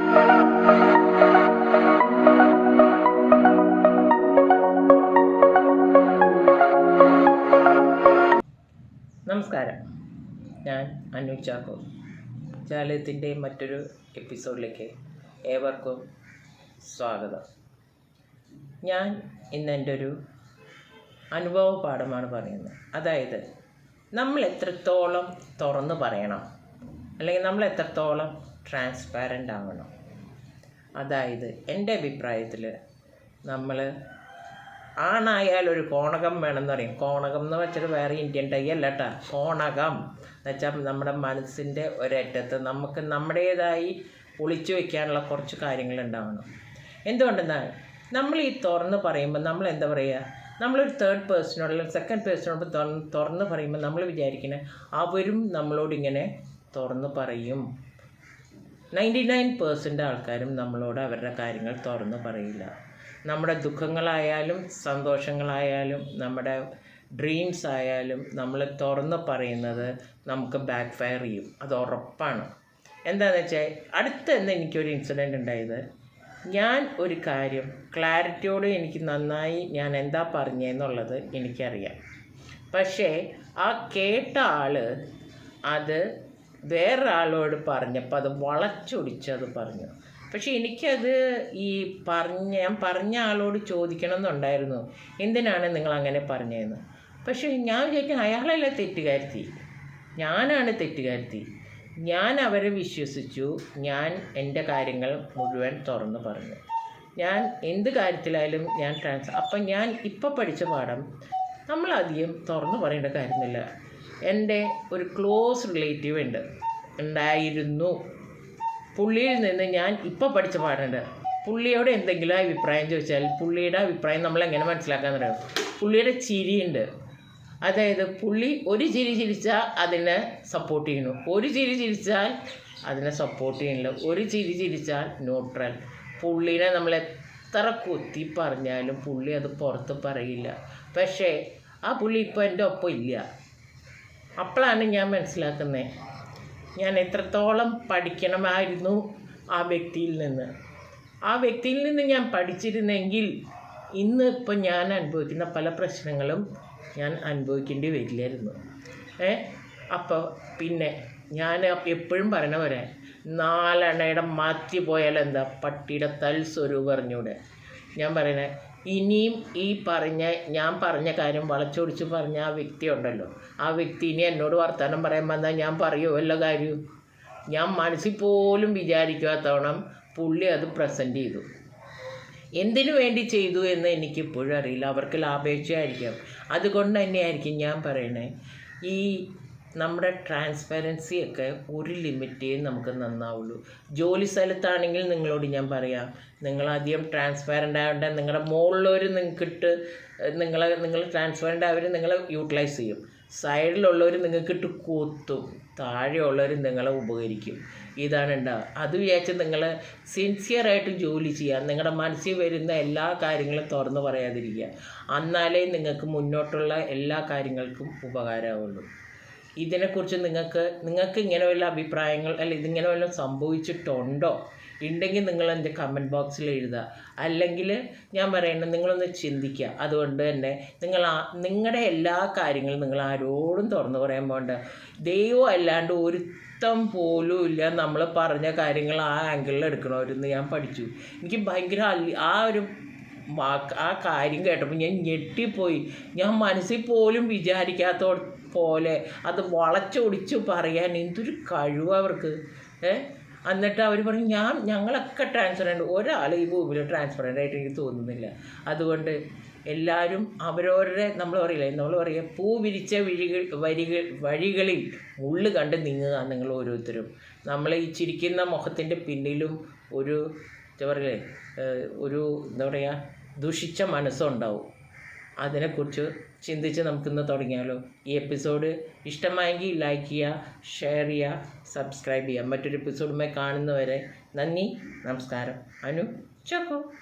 നമസ്കാരം. ഞാൻ അനു ചാക്കോ. ജാലയത്തിന്റെ മറ്റൊരു എപ്പിസോഡിലേക്ക് ഏവർക്കും സ്വാഗതം. ഞാൻ ഇന്ന് എന്റെ ഒരു അനുഭവ പാഠമാണ് പറയുന്നത്. അതായത് നമ്മൾ എത്രത്തോളം തുറന്ന് പറയണം? അല്ലെങ്കിൽ നമ്മൾ എത്രത്തോളം ട്രാൻസ്പാരന്റ് ആവണം. അതായത് എന്റെ അഭിപ്രായത്തിൽ നമ്മൾ ആണായാൽ ഒരു കോണകം വേണമെന്ന് പറയും. കോണകം എന്ന് വെച്ചാൽ വേറെ ഇന്ത്യൻ ടൈ അല്ല കോണകം. എന്ന് വെച്ചാൽ നമ്മുടെ മനസ്സിന്റെ ഒരറ്റത്ത് നമുക്ക് നമ്മുടേതായി ഒളിച്ചു വയ്ക്കാനുള്ള കുറച്ച് കാര്യങ്ങൾ ഉണ്ടാവണം. എന്തുകൊണ്ടെന്നാൽ നമ്മൾ ഈ തുറന്ന് പറയുമ്പോൾ നമ്മൾ എന്താ പറയുക? നമ്മളൊരു തേർഡ് പേഴ്സണോട് അല്ലെങ്കിൽ സെക്കൻഡ് പേഴ്സണോട് തുറന്ന് തുറന്ന് പറയുമ്പോൾ നമ്മൾ വിചാരിക്കുന്നത് അവരും നമ്മളോട് ഇങ്ങനെ തുറന്ന് പറയും. നയന്റി നയൻ പേഴ്സന്റ് ആൾക്കാരും നമ്മളോട് അവരുടെ കാര്യങ്ങൾ തുറന്ന് പറയില്ല. നമ്മുടെ ദുഃഖങ്ങളായാലും സന്തോഷങ്ങളായാലും നമ്മുടെ ഡ്രീംസ് ആയാലും നമ്മൾ തുറന്ന് പറയുന്നത് നമുക്ക് ബാക്ക് ഫയർ ചെയ്യും. അത് ഉറപ്പാണ്. എന്താണെന്ന് വെച്ചാൽ അടുത്ത എന്ന് എനിക്കൊരു ഇൻസിഡന്റ് ഉണ്ടായത്. ഞാൻ ഒരു കാര്യം ക്ലാരിറ്റിയോട് എനിക്ക് നന്നായി ഞാൻ എന്താ പറഞ്ഞതെന്നുള്ളത് എനിക്കറിയാം. പക്ഷേ ആ കേട്ട ആൾ അത് വേറൊരാളോട് പറഞ്ഞപ്പോൾ അത് വളച്ചൊടിച്ചത് പറഞ്ഞു. പക്ഷേ എനിക്കത് ഈ പറഞ്ഞ ഞാൻ പറഞ്ഞ ആളോട് ചോദിക്കണം എന്നുണ്ടായിരുന്നു എന്തിനാണ് നിങ്ങൾ അങ്ങനെ പറഞ്ഞതെന്ന് പക്ഷേ ഞാൻ വിചാരിക്കും അയാളല്ല തെറ്റുകാരുത്തി. ഞാനാണ് തെറ്റുകാരുത്തി. ഞാൻ അവരെ വിശ്വസിച്ചു. ഞാൻ എന്റെ കാര്യങ്ങൾ മുഴുവൻ തുറന്ന് പറഞ്ഞു. ഞാൻ എന്ത് കാര്യത്തിലായാലും ഞാൻ ട്രാൻസ് അപ്പം ഞാൻ ഇപ്പോൾ പഠിച്ച പാഠം നമ്മളധികം തുറന്നു പറയേണ്ട കാര്യമില്ല എന്റെ ഒരു ക്ലോസ് റിലേറ്റീവ് ഉണ്ട്. ഉണ്ടായിരുന്നു. പുള്ളിയിൽ നിന്ന് ഞാൻ ഇപ്പോൾ പഠിച്ച പാടുണ്ട് പുള്ളിയോട് എന്തെങ്കിലും അഭിപ്രായം ചോദിച്ചാൽ പുള്ളിയുടെ അഭിപ്രായം നമ്മൾ എങ്ങനെ മനസ്സിലാക്കാൻ അറിയാം? പുള്ളിയുടെ ചിരിയുണ്ട് അതായത് പുള്ളി ഒരു ചിരി ചിരിച്ചാൽ അതിനെ സപ്പോർട്ട് ചെയ്യുന്നു. ഒരു ചിരി ചിരിച്ചാൽ അതിനെ സപ്പോർട്ട് ചെയ്യുന്നില്ല. ഒരു ചിരി ചിരിച്ചാൽ ന്യൂട്രൽ പുള്ളിനെ നമ്മൾ എത്ര കൊത്തി പറഞ്ഞാലും പുള്ളി അത് പുറത്ത് പറയില്ല. പക്ഷേ ആ പുള്ളി ഇപ്പോൾ എന്റെ ഒപ്പം ഇല്ല. അപ്പോഴാണ് ഞാൻ മനസ്സിലാക്കുന്നത് ഞാൻ എത്രത്തോളം പഠിക്കണമായിരുന്നു ആ വ്യക്തിയിൽ നിന്ന്. ആ വ്യക്തിയിൽ നിന്ന് ഞാൻ പഠിച്ചിരുന്നെങ്കിൽ ഇന്ന് ഇപ്പം ഞാൻ അനുഭവിക്കുന്ന പല പ്രശ്നങ്ങളും ഞാൻ അനുഭവിക്കേണ്ടി വരില്ലായിരുന്നു. ഏ? അപ്പോൾ പിന്നെ ഞാൻ എപ്പോഴും പറയണ പോലെ നാലെണ്ണയുടെ മാറ്റി പോയാൽ എന്താ പട്ടിയുടെ തൽസ്വരൂപം അറിഞ്ഞൂടെ. ഞാൻ പറയണേ ഇനിയും ഈ പറഞ്ഞ ഞാൻ പറഞ്ഞ കാര്യം വളച്ചൊടിച്ച് പറഞ്ഞ ആ വ്യക്തി ഉണ്ടല്ലോ. ആ വ്യക്തി ഇനി എന്നോട് വർത്തമാനം പറയാൻ വന്നാൽ ഞാൻ പറയുമോ വല്ല കാര്യവും ഞാൻ മനസ്സിൽ പോലും വിചാരിക്കാത്തവണ്ണം പുള്ളി അത് പ്രസന്റ് ചെയ്തു. എന്തിനു വേണ്ടി ചെയ്തു എന്ന് എനിക്കിപ്പോഴും അറിയില്ല. അവർക്ക് ലാഭേച്ഛയായിരിക്കാം. അതുകൊണ്ട് തന്നെയായിരിക്കും ഞാൻ പറയണേ ഈ നമ്മുടെ ട്രാൻസ്പെറൻസി ഒക്കെ ഒരു ലിമിറ്റേ നമുക്ക് നന്നാവുള്ളൂ. ജോലി സ്ഥലത്താണെങ്കിൽ നിങ്ങളോട് ഞാൻ പറയാം. നിങ്ങൾ ട്രാൻസ്പെറന്റ് ആവേണ്ട. നിങ്ങളുടെ മുകളിലൊരു നിങ്ങൾക്കിട്ട് നിങ്ങളെ നിങ്ങൾ ട്രാൻസ്പെറന്റ് അവർ നിങ്ങളെ യൂട്ടിലൈസ് ചെയ്യും. സൈഡിലുള്ളവർ നിങ്ങൾക്കിട്ട് കൊത്തും. താഴെയുള്ളവർ നിങ്ങളെ ഉപകരിക്കും. ഇതാണ് ഉണ്ടാവുക അത് വിചാരിച്ച് നിങ്ങൾ സിൻസിയറായിട്ട് ജോലി ചെയ്യുക നിങ്ങളുടെ മനസ്സിൽ വരുന്ന എല്ലാ കാര്യങ്ങളും തുറന്നു പറയാതിരിക്കുക. എന്നാലേ നിങ്ങൾക്ക് മുന്നോട്ടുള്ള എല്ലാ കാര്യങ്ങൾക്കും ഉപകാരമാവുള്ളൂ. ഇതിനെക്കുറിച്ച് നിങ്ങൾക്ക് നിങ്ങൾക്ക് ഇങ്ങനെ വല്ല അഭിപ്രായങ്ങൾ അല്ല ഇതിങ്ങനെ വല്ലതും സംഭവിച്ചിട്ടുണ്ടോ? ഉണ്ടെങ്കിൽ നിങ്ങൾ എന്റെ കമന്റ് ബോക്സിൽ എഴുതുക അല്ലെങ്കിൽ ഞാൻ പറയുന്നത് നിങ്ങളൊന്ന് ചിന്തിക്കുക അതുകൊണ്ട് തന്നെ നിങ്ങൾ ആ നിങ്ങളുടെ എല്ലാ കാര്യങ്ങളും നിങ്ങൾ ആരോടും തുറന്നു പറയാൻ പോകണ്ട ദൈവം അല്ലാണ്ട് ഒരുത്തം പോലും ഇല്ല നമ്മൾ പറഞ്ഞ കാര്യങ്ങൾ ആ ആംഗിളിൽ എടുക്കണമായിരുന്നു ഞാൻ പഠിച്ചു. എനിക്ക് ഭയങ്കര ആ ഒരു വാക്ക് ആ കാര്യം കേട്ടപ്പോൾ ഞാൻ ഞെട്ടിപ്പോയി. ഞാൻ മനസ്സിൽ പോലും വിചാരിക്കാത്ത പോലെ അത് വളച്ചൊടിച്ച് പറയാൻ എന്തൊരു കഴിവ് അവർക്ക്. ഏ? എന്നിട്ട് അവർ പറഞ്ഞു ഞാൻ ഞങ്ങളൊക്കെ ട്രാൻസ്പെറന്റ് ഒരാൾ ഈ ഭൂമിയിൽ ട്രാൻസ്പെറന്റ് ആയിട്ട് എനിക്ക് തോന്നുന്നില്ല. അതുകൊണ്ട് എല്ലാവരും അവരവരുടെ നമ്മൾ പറയില്ലേ നമ്മൾ പറയുക പൂ വിരിച്ച വിഴികൾ വരികൾ വഴികളിൽ മുള്ള് കണ്ട് നീങ്ങുക നിങ്ങൾ ഓരോരുത്തരും. നമ്മൾ ഈ ചിരിക്കുന്ന മുഖത്തിന്റെ പിന്നിലും ഒരു എന്താ പറയില്ലേ ഒരു എന്താ പറയുക ദുഷിച്ച മനസ്സുണ്ടാവും. അതിനെക്കുറിച്ച് ചിന്തിച്ച് നമുക്കിന്ന് തുടങ്ങിയാലോ. ഈ എപ്പിസോഡ് ഇഷ്ടമായെങ്കിൽ ലൈക്ക് ചെയ്യുക ഷെയർ ചെയ്യുക സബ്സ്ക്രൈബ് ചെയ്യുക. മറ്റൊരു എപ്പിസോഡുമായി കാണുന്നവരെ നന്ദി നമസ്കാരം. അനു ചക്കോ.